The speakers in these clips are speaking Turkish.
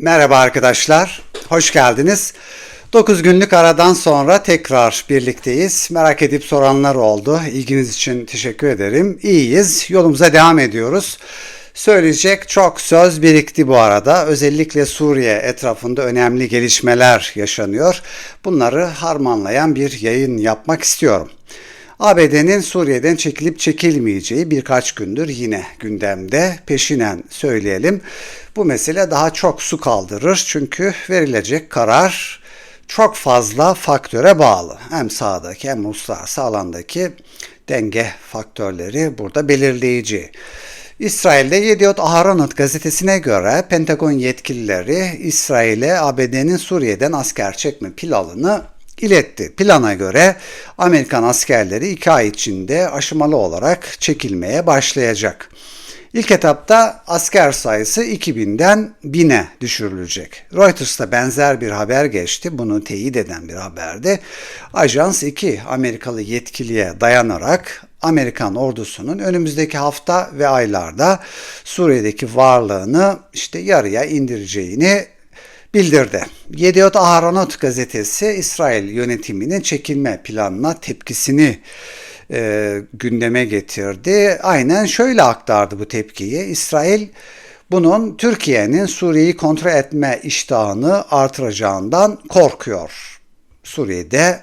Merhaba arkadaşlar, hoş geldiniz. 9 günlük aradan sonra tekrar birlikteyiz. Merak edip soranlar oldu. İlginiz için teşekkür ederim. İyiyiz, yolumuza devam ediyoruz. Söyleyecek çok söz birikti bu arada. Özellikle Suriye etrafında önemli gelişmeler yaşanıyor. Bunları harmanlayan bir yayın yapmak istiyorum. ABD'nin Suriye'den çekilip çekilmeyeceği birkaç gündür yine gündemde peşinen söyleyelim. Bu mesele daha çok su kaldırır çünkü verilecek karar çok fazla faktöre bağlı. Hem sağdaki hem uluslararası alandaki denge faktörleri burada belirleyici. İsrail'de Yediot Aharonot gazetesine göre Pentagon yetkilileri İsrail'e ABD'nin Suriye'den asker çekme planını iletti. Plana göre Amerikan askerleri iki ay içinde aşamalı olarak çekilmeye başlayacak. İlk etapta asker sayısı 2000'den 1000'e düşürülecek. Reuters'ta benzer bir haber geçti. Bunu teyit eden bir haberdi. Ajans iki Amerikalı yetkiliye dayanarak Amerikan ordusunun önümüzdeki hafta ve aylarda Suriye'deki varlığını işte yarıya indireceğini bildirdi. Yediot Aharonot gazetesi İsrail yönetiminin çekilme planına tepkisini e, gündeme getirdi. Aynen şöyle aktardı bu tepkiyi. İsrail bunun Türkiye'nin Suriye'yi kontrol etme iştahını artıracağından korkuyor. Suriye'de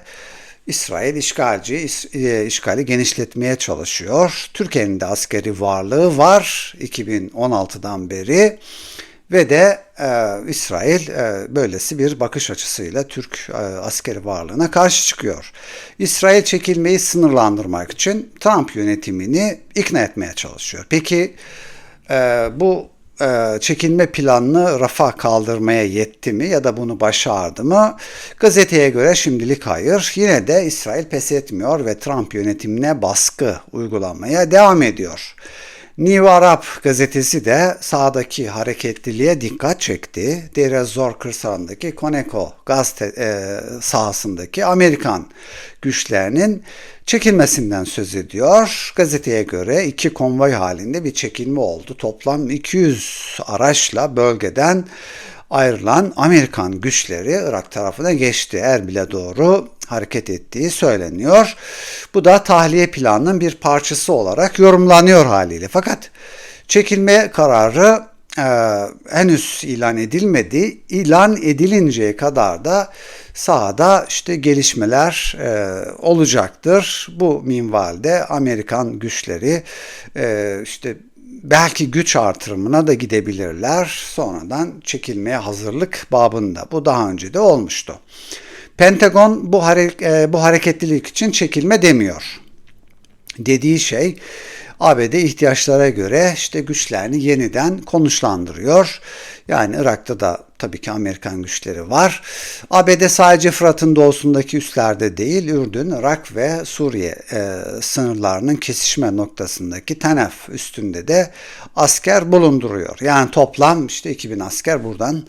İsrail işgalci e, işgali genişletmeye çalışıyor. Türkiye'nin de askeri varlığı var 2016'dan beri ve de e, İsrail e, böylesi bir bakış açısıyla Türk e, askeri varlığına karşı çıkıyor. İsrail çekilmeyi sınırlandırmak için Trump yönetimini ikna etmeye çalışıyor. Peki e, bu e, çekilme planını rafa kaldırmaya yetti mi ya da bunu başardı mı? Gazeteye göre şimdilik hayır. Yine de İsrail pes etmiyor ve Trump yönetimine baskı uygulamaya devam ediyor. New Arab gazetesi de sağdaki hareketliliğe dikkat çekti. Deir Zor kırsalındaki Conoco gaz e, sahasındaki Amerikan güçlerinin çekilmesinden söz ediyor. Gazeteye göre iki konvoy halinde bir çekilme oldu. Toplam 200 araçla bölgeden ayrılan Amerikan güçleri Irak tarafına geçti. Erbil'e doğru hareket ettiği söyleniyor. Bu da tahliye planının bir parçası olarak yorumlanıyor haliyle. Fakat çekilme kararı e, henüz ilan edilmedi. İlan edilinceye kadar da sahada işte gelişmeler e, olacaktır. Bu minvalde Amerikan güçleri e, işte belki güç artırımına da gidebilirler. Sonradan çekilmeye hazırlık babında. Bu daha önce de olmuştu. Pentagon bu, hare- e, bu hareketlilik için çekilme demiyor. Dediği şey ABD ihtiyaçlara göre işte güçlerini yeniden konuşlandırıyor. Yani Irak'ta da tabii ki Amerikan güçleri var. ABD sadece Fırat'ın doğusundaki üslerde değil, Ürdün, Irak ve Suriye e, sınırlarının kesişme noktasındaki Tenef üstünde de asker bulunduruyor. Yani toplam işte 2000 asker buradan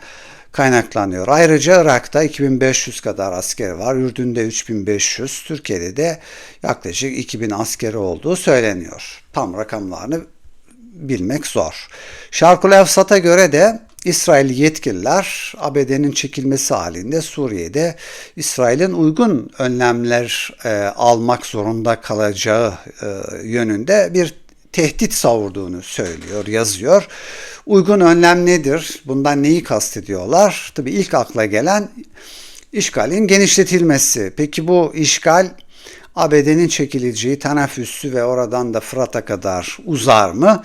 kaynaklanıyor. Ayrıca Irak'ta 2500 kadar asker var. Ürdün'de 3500, Türkiye'de de yaklaşık 2000 askeri olduğu söyleniyor. Tam rakamlarını bilmek zor. Şarkul Efsat'a göre de İsrail yetkililer ABD'nin çekilmesi halinde Suriye'de İsrail'in uygun önlemler e, almak zorunda kalacağı e, yönünde bir tehdit savurduğunu söylüyor, yazıyor. Uygun önlem nedir? Bundan neyi kastediyorlar? Tabii ilk akla gelen işgalin genişletilmesi. Peki bu işgal ABD'nin çekileceği Tanaf ve oradan da Fırat'a kadar uzar mı?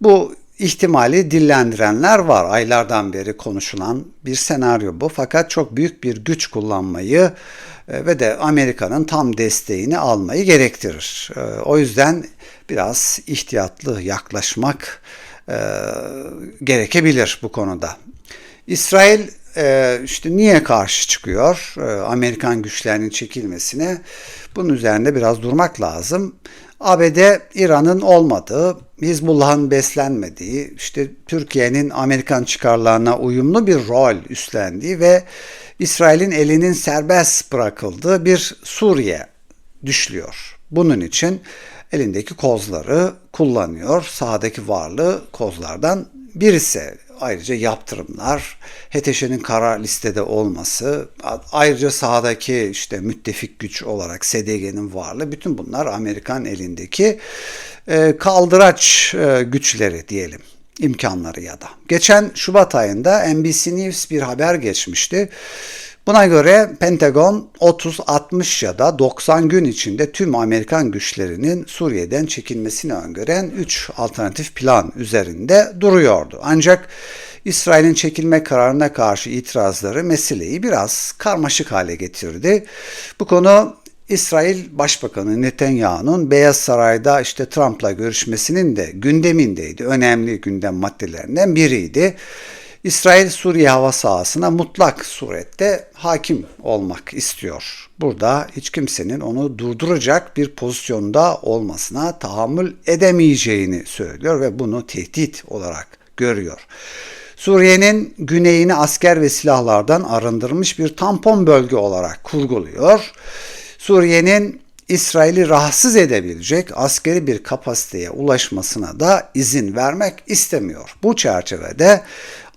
Bu ihtimali dillendirenler var. Aylardan beri konuşulan bir senaryo bu. Fakat çok büyük bir güç kullanmayı e, ve de Amerika'nın tam desteğini almayı gerektirir. E, o yüzden biraz ihtiyatlı yaklaşmak e, gerekebilir bu konuda. İsrail işte niye karşı çıkıyor Amerikan güçlerinin çekilmesine? Bunun üzerinde biraz durmak lazım. ABD İran'ın olmadığı, Hizbullah'ın beslenmediği, işte Türkiye'nin Amerikan çıkarlarına uyumlu bir rol üstlendiği ve İsrail'in elinin serbest bırakıldığı bir Suriye düşlüyor. Bunun için elindeki kozları kullanıyor. Sahadaki varlığı kozlardan birisi. Ayrıca yaptırımlar, HTŞ'nin kara listede olması, ayrıca sahadaki işte müttefik güç olarak SDG'nin varlığı bütün bunlar Amerikan elindeki e, kaldıraç e, güçleri diyelim imkanları ya da. Geçen Şubat ayında NBC News bir haber geçmişti. Buna göre Pentagon 30, 60 ya da 90 gün içinde tüm Amerikan güçlerinin Suriye'den çekilmesini öngören 3 alternatif plan üzerinde duruyordu. Ancak İsrail'in çekilme kararına karşı itirazları meseleyi biraz karmaşık hale getirdi. Bu konu İsrail Başbakanı Netanyahu'nun Beyaz Saray'da işte Trump'la görüşmesinin de gündemindeydi. Önemli gündem maddelerinden biriydi. İsrail Suriye hava sahasına mutlak surette hakim olmak istiyor. Burada hiç kimsenin onu durduracak bir pozisyonda olmasına tahammül edemeyeceğini söylüyor ve bunu tehdit olarak görüyor. Suriye'nin güneyini asker ve silahlardan arındırmış bir tampon bölge olarak kurguluyor. Suriye'nin İsrail'i rahatsız edebilecek askeri bir kapasiteye ulaşmasına da izin vermek istemiyor. Bu çerçevede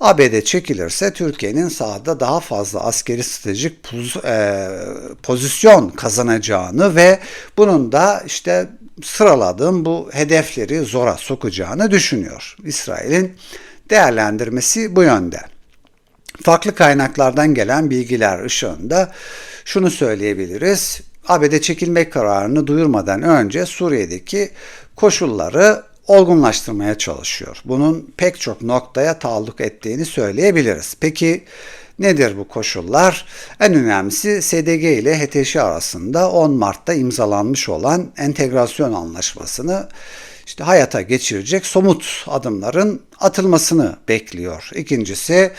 ABD çekilirse Türkiye'nin sahada daha fazla askeri stratejik poz, e, pozisyon kazanacağını ve bunun da işte sıraladığım bu hedefleri zora sokacağını düşünüyor. İsrail'in değerlendirmesi bu yönde. Farklı kaynaklardan gelen bilgiler ışığında şunu söyleyebiliriz. ABD çekilme kararını duyurmadan önce Suriye'deki koşulları olgunlaştırmaya çalışıyor. Bunun pek çok noktaya taalluk ettiğini söyleyebiliriz. Peki nedir bu koşullar? En önemlisi SDG ile HTŞ arasında 10 Mart'ta imzalanmış olan entegrasyon anlaşmasını işte hayata geçirecek somut adımların atılmasını bekliyor. İkincisi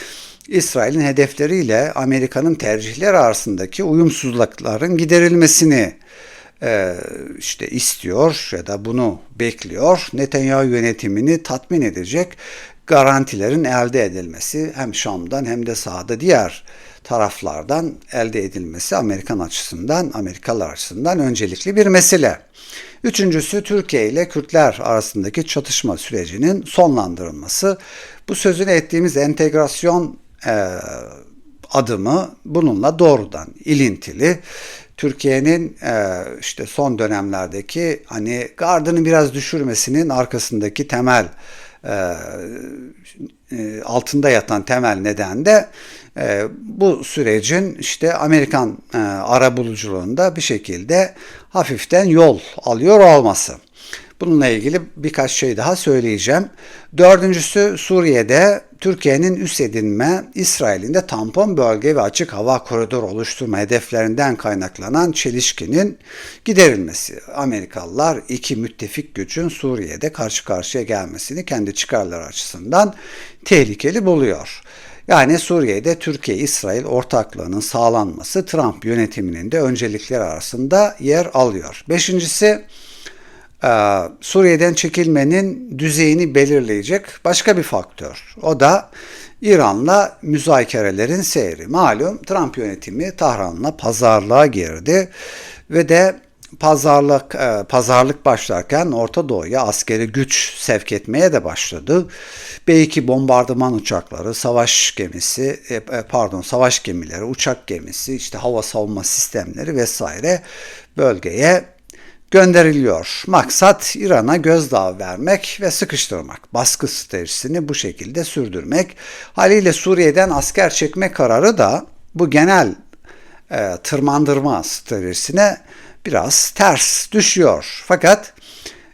İsrail'in hedefleriyle Amerika'nın tercihleri arasındaki uyumsuzlukların giderilmesini e, işte istiyor ya da bunu bekliyor. Netanyahu yönetimini tatmin edecek garantilerin elde edilmesi hem Şam'dan hem de sahada diğer taraflardan elde edilmesi Amerikan açısından, Amerikalılar açısından öncelikli bir mesele. Üçüncüsü Türkiye ile Kürtler arasındaki çatışma sürecinin sonlandırılması. Bu sözünü ettiğimiz entegrasyon e, adımı bununla doğrudan ilintili. Türkiye'nin e, işte son dönemlerdeki hani gardını biraz düşürmesinin arkasındaki temel e, e, altında yatan temel neden de e, bu sürecin işte Amerikan e, ara buluculuğunda bir şekilde hafiften yol alıyor olması. Bununla ilgili birkaç şey daha söyleyeceğim. Dördüncüsü Suriye'de Türkiye'nin üst edinme, İsrail'in de tampon bölge ve açık hava koridoru oluşturma hedeflerinden kaynaklanan çelişkinin giderilmesi. Amerikalılar iki müttefik gücün Suriye'de karşı karşıya gelmesini kendi çıkarları açısından tehlikeli buluyor. Yani Suriye'de Türkiye-İsrail ortaklığının sağlanması Trump yönetiminin de öncelikleri arasında yer alıyor. Beşincisi Suriye'den çekilmenin düzeyini belirleyecek başka bir faktör. O da İran'la müzakerelerin seyri. Malum Trump yönetimi Tahran'la pazarlığa girdi ve de pazarlık e, pazarlık başlarken Orta Doğu'ya askeri güç sevk etmeye de başladı. B-2 bombardıman uçakları, savaş gemisi, e, e, pardon savaş gemileri, uçak gemisi, işte hava savunma sistemleri vesaire bölgeye gönderiliyor. Maksat İran'a gözdağı vermek ve sıkıştırmak. Baskı stratejisini bu şekilde sürdürmek. Haliyle Suriye'den asker çekme kararı da bu genel e, tırmandırma stratejisine biraz ters düşüyor. Fakat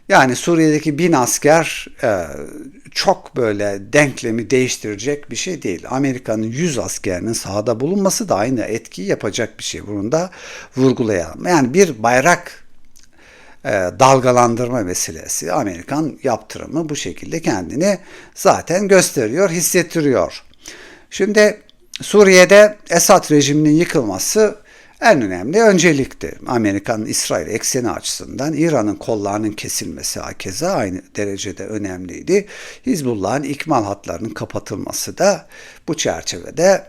yani Suriye'deki bin asker e, çok böyle denklemi değiştirecek bir şey değil. Amerika'nın 100 askerinin sahada bulunması da aynı etkiyi yapacak bir şey. Bunu da vurgulayalım. Yani bir bayrak dalgalandırma meselesi. Amerikan yaptırımı bu şekilde kendini zaten gösteriyor, hissettiriyor. Şimdi Suriye'de Esad rejiminin yıkılması en önemli öncelikti. Amerikan İsrail ekseni açısından İran'ın kollarının kesilmesi hakeza aynı derecede önemliydi. Hizbullah'ın ikmal hatlarının kapatılması da bu çerçevede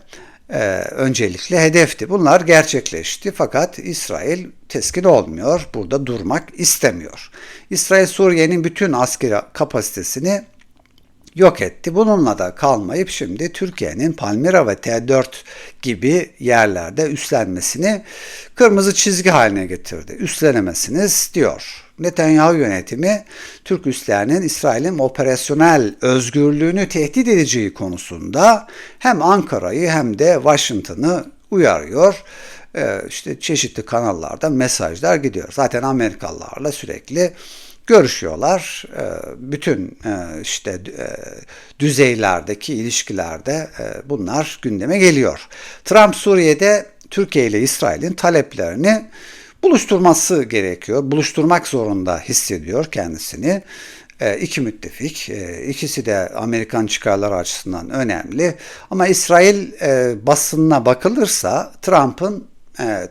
e, öncelikli hedefti. Bunlar gerçekleşti fakat İsrail teskin olmuyor. Burada durmak istemiyor. İsrail Suriye'nin bütün askeri kapasitesini yok etti. Bununla da kalmayıp şimdi Türkiye'nin Palmira ve T4 gibi yerlerde üstlenmesini kırmızı çizgi haline getirdi. Üstlenemezsiniz diyor. Netanyahu yönetimi Türk üslerinin İsrail'in operasyonel özgürlüğünü tehdit edeceği konusunda hem Ankara'yı hem de Washington'ı uyarıyor. Ee, işte çeşitli kanallarda mesajlar gidiyor. Zaten Amerikalılarla sürekli görüşüyorlar. Ee, bütün e, işte e, düzeylerdeki ilişkilerde e, bunlar gündeme geliyor. Trump Suriye'de Türkiye ile İsrail'in taleplerini buluşturması gerekiyor. Buluşturmak zorunda hissediyor kendisini. İki müttefik, ikisi de Amerikan çıkarları açısından önemli. Ama İsrail basınına bakılırsa Trump'ın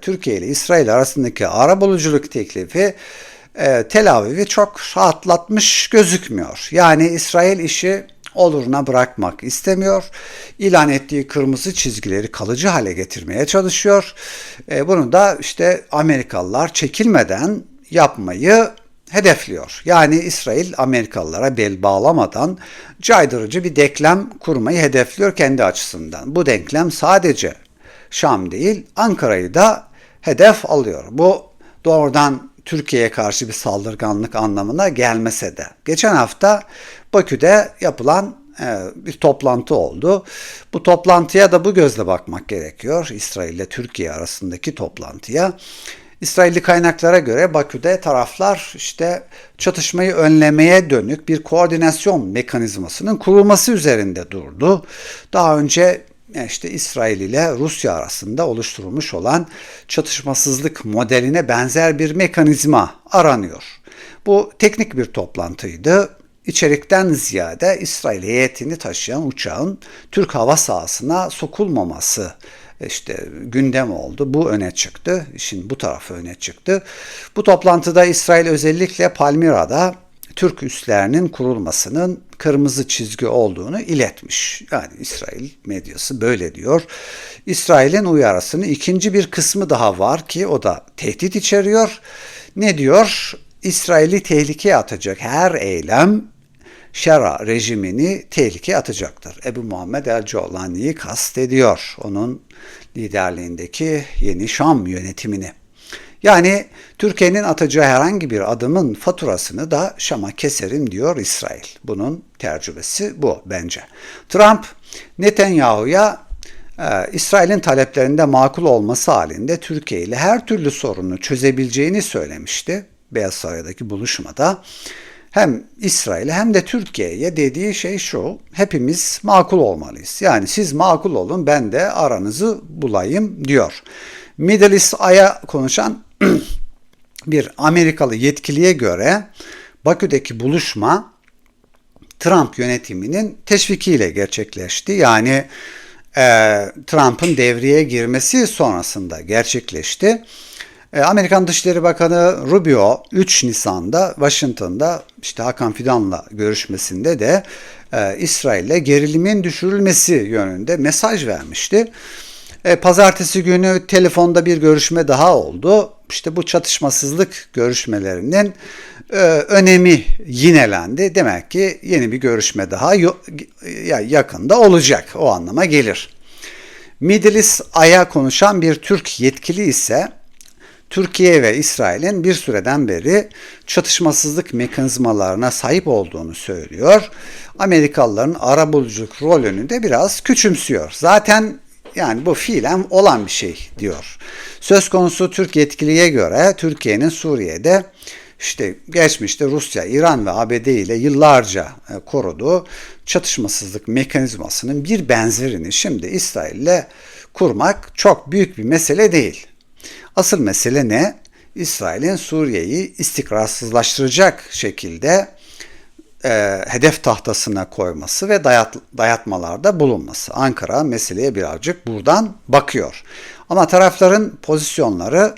Türkiye ile İsrail arasındaki arabuluculuk teklifi e, Tel Aviv'i çok rahatlatmış gözükmüyor. Yani İsrail işi oluruna bırakmak istemiyor. İlan ettiği kırmızı çizgileri kalıcı hale getirmeye çalışıyor. E, bunu da işte Amerikalılar çekilmeden yapmayı hedefliyor. Yani İsrail Amerikalılara bel bağlamadan caydırıcı bir denklem kurmayı hedefliyor kendi açısından. Bu denklem sadece Şam değil Ankara'yı da hedef alıyor. Bu doğrudan Türkiye'ye karşı bir saldırganlık anlamına gelmese de. Geçen hafta Bakü'de yapılan e, bir toplantı oldu. Bu toplantıya da bu gözle bakmak gerekiyor. İsrail ile Türkiye arasındaki toplantıya. İsrailli kaynaklara göre Bakü'de taraflar işte çatışmayı önlemeye dönük bir koordinasyon mekanizmasının kurulması üzerinde durdu. Daha önce işte İsrail ile Rusya arasında oluşturulmuş olan çatışmasızlık modeline benzer bir mekanizma aranıyor. Bu teknik bir toplantıydı. İçerikten ziyade İsrail heyetini taşıyan uçağın Türk hava sahasına sokulmaması işte gündem oldu. Bu öne çıktı. İşin bu tarafı öne çıktı. Bu toplantıda İsrail özellikle Palmira'da Türk üslerinin kurulmasının kırmızı çizgi olduğunu iletmiş. Yani İsrail medyası böyle diyor. İsrail'in uyarısının ikinci bir kısmı daha var ki o da tehdit içeriyor. Ne diyor? İsrail'i tehlikeye atacak her eylem Şera rejimini tehlikeye atacaktır. Ebu Muhammed el-Colani'yi kastediyor. Onun liderliğindeki yeni Şam yönetimini. Yani Türkiye'nin atacağı herhangi bir adımın faturasını da Şam'a keserim diyor İsrail. Bunun tercümesi bu bence. Trump Netanyahu'ya e, İsrail'in taleplerinde makul olması halinde Türkiye ile her türlü sorunu çözebileceğini söylemişti Beyaz Saray'daki buluşmada. Hem İsrail'e hem de Türkiye'ye dediği şey şu, hepimiz makul olmalıyız. Yani siz makul olun ben de aranızı bulayım diyor. Middle East Ay'a konuşan bir Amerikalı yetkiliye göre Bakü'deki buluşma Trump yönetiminin teşvikiyle gerçekleşti. Yani e, Trump'ın devreye girmesi sonrasında gerçekleşti. E, Amerikan Dışişleri Bakanı Rubio 3 Nisan'da Washington'da işte Hakan Fidan'la görüşmesinde de e, İsrail'le gerilimin düşürülmesi yönünde mesaj vermişti. E, pazartesi günü telefonda bir görüşme daha oldu. İşte bu çatışmasızlık görüşmelerinin e, önemi yinelendi. Demek ki yeni bir görüşme daha yakında olacak. O anlama gelir. Middle East Ay'a konuşan bir Türk yetkili ise Türkiye ve İsrail'in bir süreden beri çatışmasızlık mekanizmalarına sahip olduğunu söylüyor. Amerikalıların arabuluculuk rolünü de biraz küçümsüyor. Zaten yani bu fiilen olan bir şey diyor. Söz konusu Türk yetkiliye göre Türkiye'nin Suriye'de işte geçmişte Rusya, İran ve ABD ile yıllarca e, koruduğu çatışmasızlık mekanizmasının bir benzerini şimdi İsrail ile kurmak çok büyük bir mesele değil. Asıl mesele ne? İsrail'in Suriye'yi istikrarsızlaştıracak şekilde e, hedef tahtasına koyması ve dayat, dayatmalarda bulunması. Ankara meseleye birazcık buradan bakıyor. Ama tarafların pozisyonları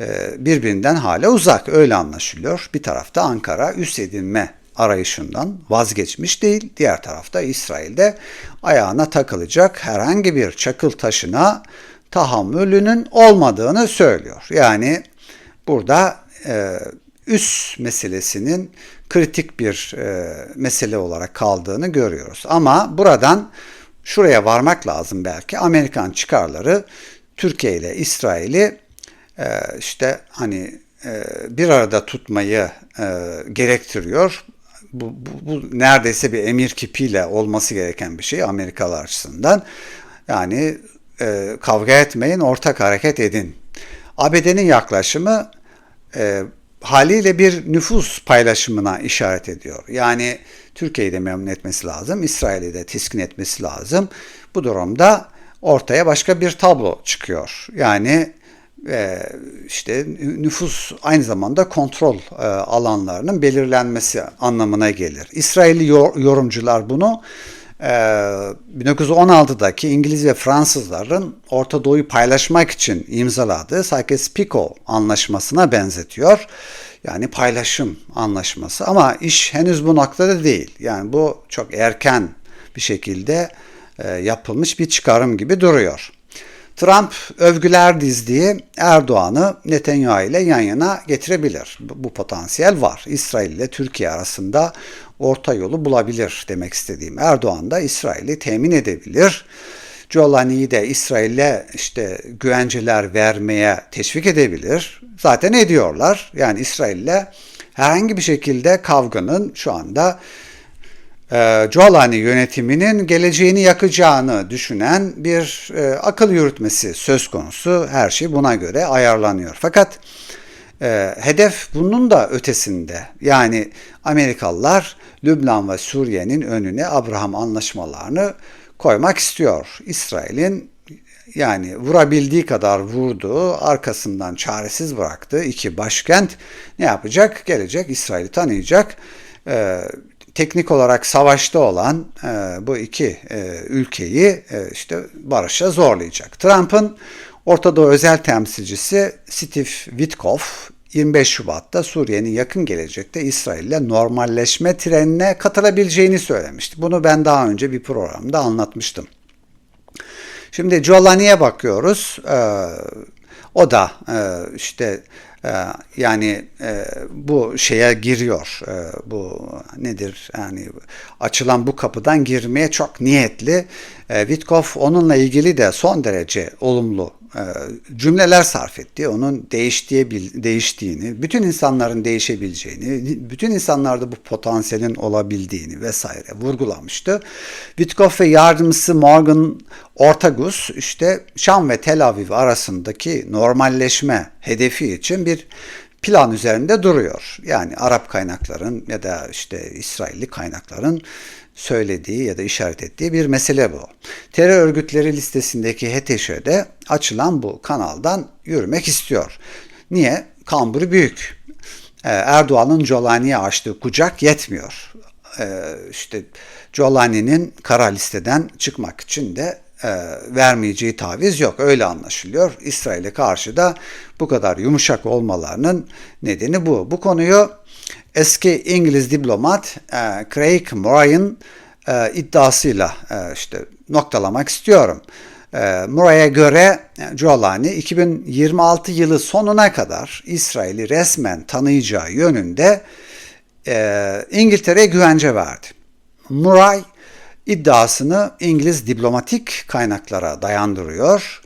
e, birbirinden hala uzak öyle anlaşılıyor. Bir tarafta Ankara üst edinme arayışından vazgeçmiş değil. Diğer tarafta İsrail'de ayağına takılacak herhangi bir çakıl taşına tahammülünün olmadığını söylüyor. Yani burada e, üs meselesinin kritik bir e, mesele olarak kaldığını görüyoruz. Ama buradan şuraya varmak lazım belki. Amerikan çıkarları Türkiye ile İsrail'i e, işte hani e, bir arada tutmayı e, gerektiriyor. Bu, bu, bu neredeyse bir emir kipiyle olması gereken bir şey Amerikalılar açısından. Yani e, kavga etmeyin, ortak hareket edin. ABD'nin yaklaşımı e, haliyle bir nüfus paylaşımına işaret ediyor. Yani Türkiye'yi de memnun etmesi lazım, İsrail'i de teskin etmesi lazım. Bu durumda ortaya başka bir tablo çıkıyor. Yani e, işte nüfus aynı zamanda kontrol e, alanlarının belirlenmesi anlamına gelir. İsrailli yorumcular bunu 1916'daki ee, İngiliz ve Fransızların Orta Doğu'yu paylaşmak için imzaladığı Sykes-Picot anlaşmasına benzetiyor. Yani paylaşım anlaşması ama iş henüz bu noktada değil. Yani bu çok erken bir şekilde e, yapılmış bir çıkarım gibi duruyor. Trump övgüler dizdiği Erdoğan'ı Netanyahu ile yan yana getirebilir. Bu potansiyel var. İsrail ile Türkiye arasında orta yolu bulabilir demek istediğim. Erdoğan da İsrail'i temin edebilir. Jolani'yi de İsrail'e işte güvenceler vermeye teşvik edebilir. Zaten ediyorlar. Yani İsrail'le herhangi bir şekilde kavganın şu anda e, Jolani yönetiminin geleceğini yakacağını düşünen bir e, akıl yürütmesi söz konusu. Her şey buna göre ayarlanıyor. Fakat e, hedef bunun da ötesinde. Yani Amerikalılar Lübnan ve Suriye'nin önüne Abraham anlaşmalarını koymak istiyor. İsrail'in yani vurabildiği kadar vurduğu, arkasından çaresiz bıraktığı iki başkent ne yapacak? Gelecek İsrail'i tanıyacak. Ee, teknik olarak savaşta olan e, bu iki e, ülkeyi e, işte barışa zorlayacak. Trump'ın Orta Doğu özel temsilcisi Steve Witkoff 25 Şubat'ta Suriye'nin yakın gelecekte İsrail ile normalleşme trenine katılabileceğini söylemişti. Bunu ben daha önce bir programda anlatmıştım. Şimdi Jolani'ye bakıyoruz. Ee, o da e, işte e, yani e, bu şeye giriyor. E, bu nedir? Yani açılan bu kapıdan girmeye çok niyetli. E, Witkoff onunla ilgili de son derece olumlu cümleler sarf etti. Onun değiştiği, değiştiğini, bütün insanların değişebileceğini, bütün insanlarda bu potansiyelin olabildiğini vesaire vurgulamıştı. Witkoff ve yardımcısı Morgan Ortagus işte Şam ve Tel Aviv arasındaki normalleşme hedefi için bir plan üzerinde duruyor. Yani Arap kaynakların ya da işte İsrailli kaynakların söylediği ya da işaret ettiği bir mesele bu. Terör örgütleri listesindeki HTŞ'de açılan bu kanaldan yürümek istiyor. Niye? Kamburu büyük. Ee, Erdoğan'ın Colani'ye açtığı kucak yetmiyor. Ee, işte Colani'nin kara listeden çıkmak için de e, vermeyeceği taviz yok. Öyle anlaşılıyor. İsrail'e karşı da bu kadar yumuşak olmalarının nedeni bu. Bu konuyu eski İngiliz diplomat e, Craig Murray'ın e, iddiasıyla e, işte noktalamak istiyorum. E, Murray'a göre Giuliani 2026 yılı sonuna kadar İsrail'i resmen tanıyacağı yönünde e, İngiltere'ye güvence verdi. Murray iddiasını İngiliz diplomatik kaynaklara dayandırıyor.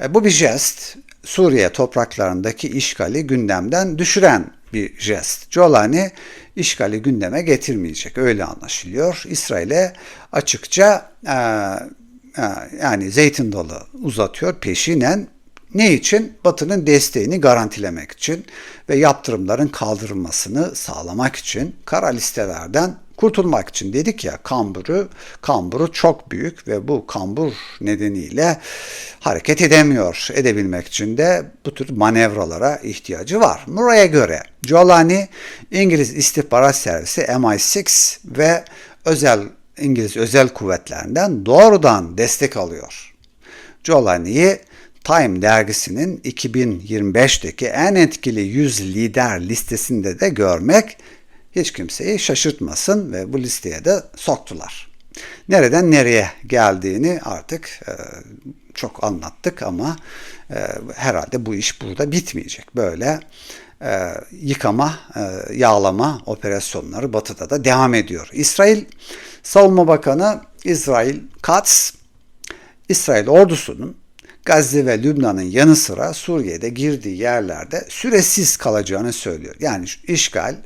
E, bu bir jest Suriye topraklarındaki işgali gündemden düşüren bir jest. Jolani işgali gündeme getirmeyecek. Öyle anlaşılıyor. İsrail'e açıkça e, e, yani zeytin dalı uzatıyor peşinen. Ne için? Batı'nın desteğini garantilemek için ve yaptırımların kaldırılmasını sağlamak için kara listelerden kurtulmak için dedik ya kamburu, kamburu çok büyük ve bu kambur nedeniyle hareket edemiyor. Edebilmek için de bu tür manevralara ihtiyacı var. Murray'a göre Giuliani İngiliz istihbarat servisi MI6 ve özel İngiliz özel kuvvetlerinden doğrudan destek alıyor. Giuliani'yi Time dergisinin 2025'teki en etkili 100 lider listesinde de görmek hiç kimseyi şaşırtmasın ve bu listeye de soktular. Nereden nereye geldiğini artık e, çok anlattık ama e, herhalde bu iş burada bitmeyecek. Böyle e, yıkama, e, yağlama operasyonları Batı'da da devam ediyor. İsrail Savunma Bakanı İsrail Katz, İsrail ordusunun Gazze ve Lübnan'ın yanı sıra Suriye'de girdiği yerlerde süresiz kalacağını söylüyor. Yani işgal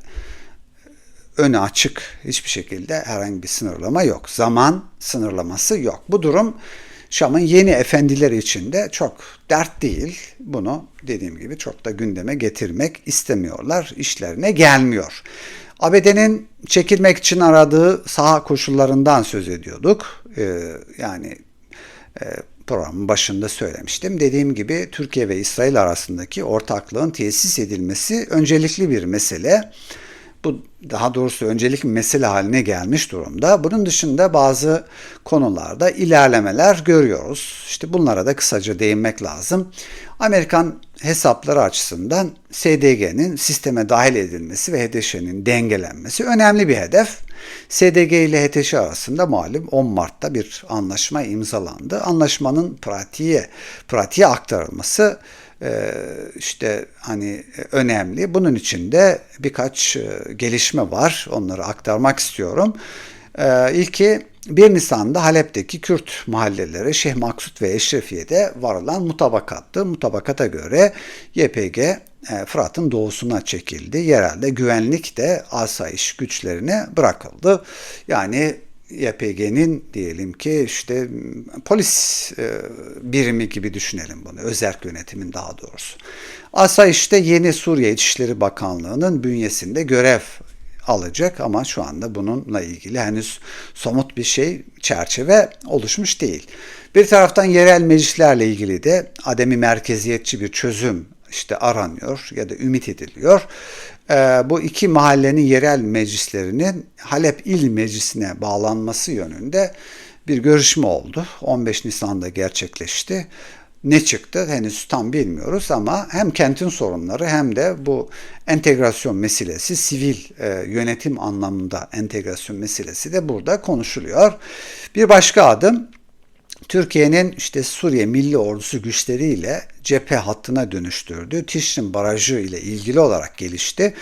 önü açık hiçbir şekilde herhangi bir sınırlama yok. Zaman sınırlaması yok. Bu durum Şam'ın yeni efendileri için de çok dert değil. Bunu dediğim gibi çok da gündeme getirmek istemiyorlar. İşlerine gelmiyor. ABD'nin çekilmek için aradığı saha koşullarından söz ediyorduk. Ee, yani e, programın başında söylemiştim. Dediğim gibi Türkiye ve İsrail arasındaki ortaklığın tesis edilmesi öncelikli bir mesele. Bu daha doğrusu öncelik mesele haline gelmiş durumda. Bunun dışında bazı konularda ilerlemeler görüyoruz. İşte bunlara da kısaca değinmek lazım. Amerikan hesapları açısından SDG'nin sisteme dahil edilmesi ve HDŞ'nin dengelenmesi önemli bir hedef. SDG ile HTŞ arasında malum 10 Mart'ta bir anlaşma imzalandı. Anlaşmanın pratiğe, pratiğe aktarılması işte hani önemli. Bunun için de birkaç e, gelişme var. Onları aktarmak istiyorum. Ee, ilki 1 Nisan'da Halep'teki Kürt mahalleleri Şeyh Maksut ve Eşrefiye'de varılan mutabakattı. Mutabakata göre YPG e, Fırat'ın doğusuna çekildi. Yerelde güvenlik de asayiş güçlerine bırakıldı. Yani YPG'nin diyelim ki işte polis e, birimi gibi düşünelim bunu. Özel yönetimin daha doğrusu. Asayiş'te yeni Suriye İçişleri Bakanlığı'nın bünyesinde görev alacak ama şu anda bununla ilgili henüz somut bir şey çerçeve oluşmuş değil. Bir taraftan yerel meclislerle ilgili de ademi merkeziyetçi bir çözüm işte aranıyor ya da ümit ediliyor. Ee, bu iki mahallenin yerel meclislerinin Halep İl Meclisi'ne bağlanması yönünde bir görüşme oldu. 15 Nisan'da gerçekleşti. Ne çıktı henüz tam bilmiyoruz ama hem kentin sorunları hem de bu entegrasyon meselesi, sivil e, yönetim anlamında entegrasyon meselesi de burada konuşuluyor. Bir başka adım Türkiye'nin işte Suriye Milli Ordusu güçleriyle cephe hattına dönüştürdüğü Tişrin Barajı ile ilgili olarak gelişti.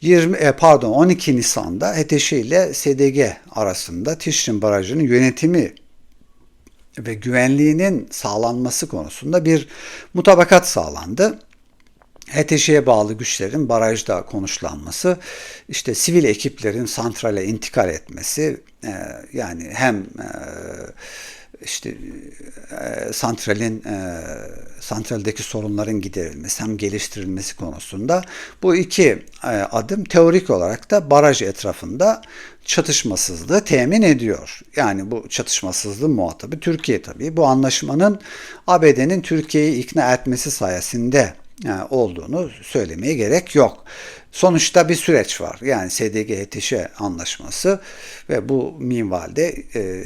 20 e, pardon 12 Nisan'da HTŞ ile SDG arasında Tişrin Barajı'nın yönetimi ve güvenliğinin sağlanması konusunda bir mutabakat sağlandı. HTŞ'ye bağlı güçlerin barajda konuşlanması, işte sivil ekiplerin santrale intikal etmesi, e, yani hem e, işte e, santralin e, santraldeki sorunların giderilmesi hem geliştirilmesi konusunda bu iki e, adım teorik olarak da baraj etrafında çatışmasızlığı temin ediyor. Yani bu çatışmasızlığın muhatabı Türkiye tabii. Bu anlaşmanın ABD'nin Türkiye'yi ikna etmesi sayesinde olduğunu söylemeye gerek yok. Sonuçta bir süreç var. Yani SDG-HTŞ anlaşması ve bu minvalde e,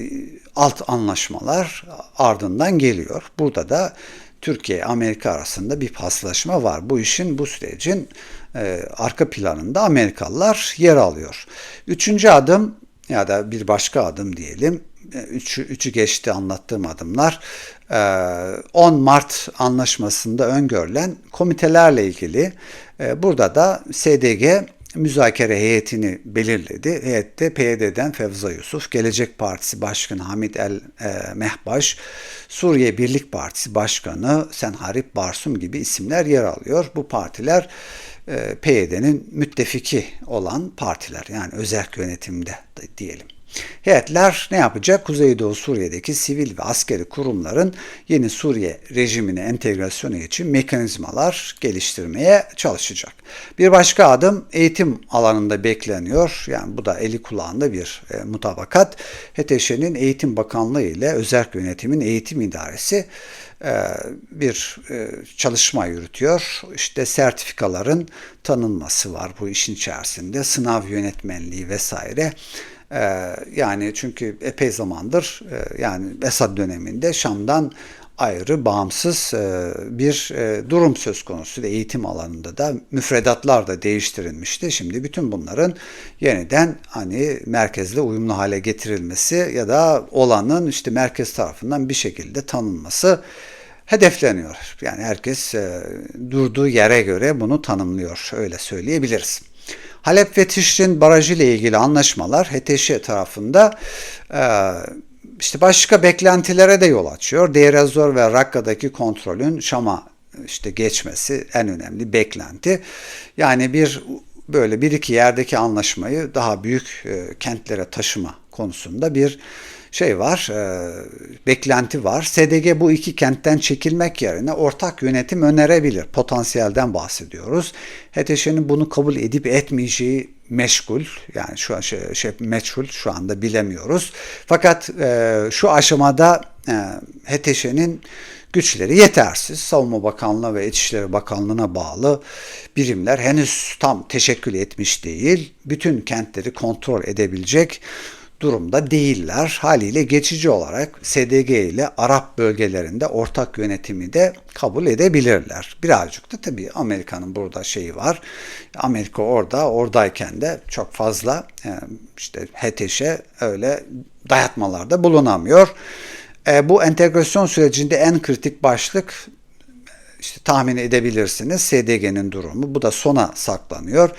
alt anlaşmalar ardından geliyor. Burada da Türkiye Amerika arasında bir paslaşma var. Bu işin bu sürecin e, arka planında Amerikalılar yer alıyor. Üçüncü adım ya da bir başka adım diyelim. E, üçü, üçü geçti anlattığım adımlar. 10 e, Mart anlaşmasında öngörülen komitelerle ilgili e, burada da SDG müzakere heyetini belirledi. Heyette PYD'den Fevza Yusuf, Gelecek Partisi Başkanı Hamid El Mehbaş, Suriye Birlik Partisi Başkanı Senharip Barsum gibi isimler yer alıyor. Bu partiler PYD'nin müttefiki olan partiler yani özel yönetimde diyelim. Heyetler ne yapacak? Kuzeydoğu Suriye'deki sivil ve askeri kurumların yeni Suriye rejimine entegrasyonu için mekanizmalar geliştirmeye çalışacak. Bir başka adım eğitim alanında bekleniyor. Yani bu da eli kulağında bir e, mutabakat. HTŞ'nin Eğitim Bakanlığı ile Özel Yönetimin Eğitim İdaresi e, bir e, çalışma yürütüyor. İşte sertifikaların tanınması var bu işin içerisinde. Sınav yönetmenliği vesaire. Ee, yani çünkü epey zamandır e, yani Esad döneminde Şam'dan ayrı, bağımsız e, bir e, durum söz konusu. Eğitim alanında da müfredatlar da değiştirilmişti. Şimdi bütün bunların yeniden hani merkezle uyumlu hale getirilmesi ya da olanın işte merkez tarafından bir şekilde tanınması hedefleniyor. Yani herkes durduğu yere göre bunu tanımlıyor. Öyle söyleyebiliriz. Halep ve Tişrin barajı ile ilgili anlaşmalar HTŞ tarafında e, işte başka beklentilere de yol açıyor. Deir ez-Zor ve Rakka'daki kontrolün Şam'a işte geçmesi en önemli beklenti. Yani bir böyle bir iki yerdeki anlaşmayı daha büyük e, kentlere taşıma konusunda bir şey var, e, beklenti var. SDG bu iki kentten çekilmek yerine ortak yönetim önerebilir. Potansiyelden bahsediyoruz. HTŞ'nin bunu kabul edip etmeyeceği meşgul. Yani şu şey, şey meçhul şu anda bilemiyoruz. Fakat e, şu aşamada e, HTŞ'nin güçleri yetersiz. Savunma Bakanlığı ve İçişleri Bakanlığı'na bağlı birimler henüz tam teşekkül etmiş değil. Bütün kentleri kontrol edebilecek durumda değiller. Haliyle geçici olarak SDG ile Arap bölgelerinde ortak yönetimi de kabul edebilirler. Birazcık da tabii Amerika'nın burada şeyi var. Amerika orada, oradayken de çok fazla e, işte HTŞ'e öyle dayatmalarda bulunamıyor. E, bu entegrasyon sürecinde en kritik başlık işte tahmin edebilirsiniz SDG'nin durumu. Bu da sona saklanıyor.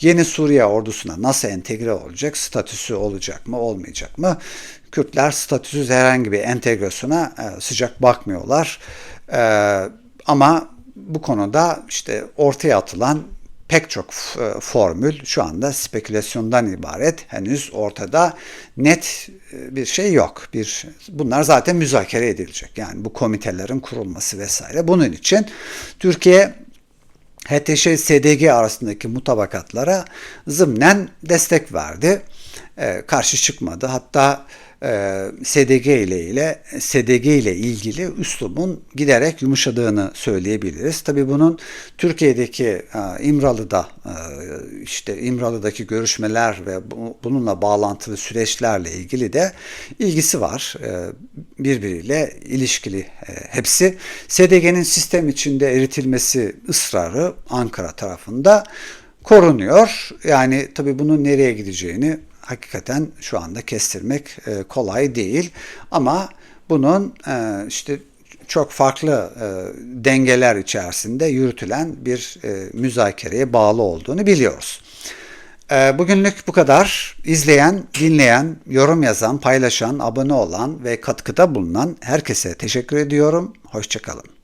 Yeni Suriye ordusuna nasıl entegre olacak? Statüsü olacak mı, olmayacak mı? Kürtler statüsüz herhangi bir entegrasyona e, sıcak bakmıyorlar. E, ama bu konuda işte ortaya atılan pek çok e, formül şu anda spekülasyondan ibaret. Henüz ortada net e, bir şey yok. Bir bunlar zaten müzakere edilecek. Yani bu komitelerin kurulması vesaire. Bunun için Türkiye HTŞ SDG arasındaki mutabakatlara zımnen destek verdi. E, karşı çıkmadı. Hatta e, SDG ile ile SDG ile ilgili üslubun giderek yumuşadığını söyleyebiliriz. Tabii bunun Türkiye'deki e, İmralı'da e, işte İmralı'daki görüşmeler ve bununla bağlantılı süreçlerle ilgili de ilgisi var. Birbiriyle ilişkili hepsi. SDG'nin sistem içinde eritilmesi ısrarı Ankara tarafında korunuyor. Yani tabii bunun nereye gideceğini hakikaten şu anda kestirmek e, kolay değil. Ama bunun e, işte çok farklı e, dengeler içerisinde yürütülen bir müzakereye bağlı olduğunu biliyoruz. Bugünlük bu kadar. İzleyen, dinleyen, yorum yazan, paylaşan, abone olan ve katkıda bulunan herkese teşekkür ediyorum. Hoşçakalın.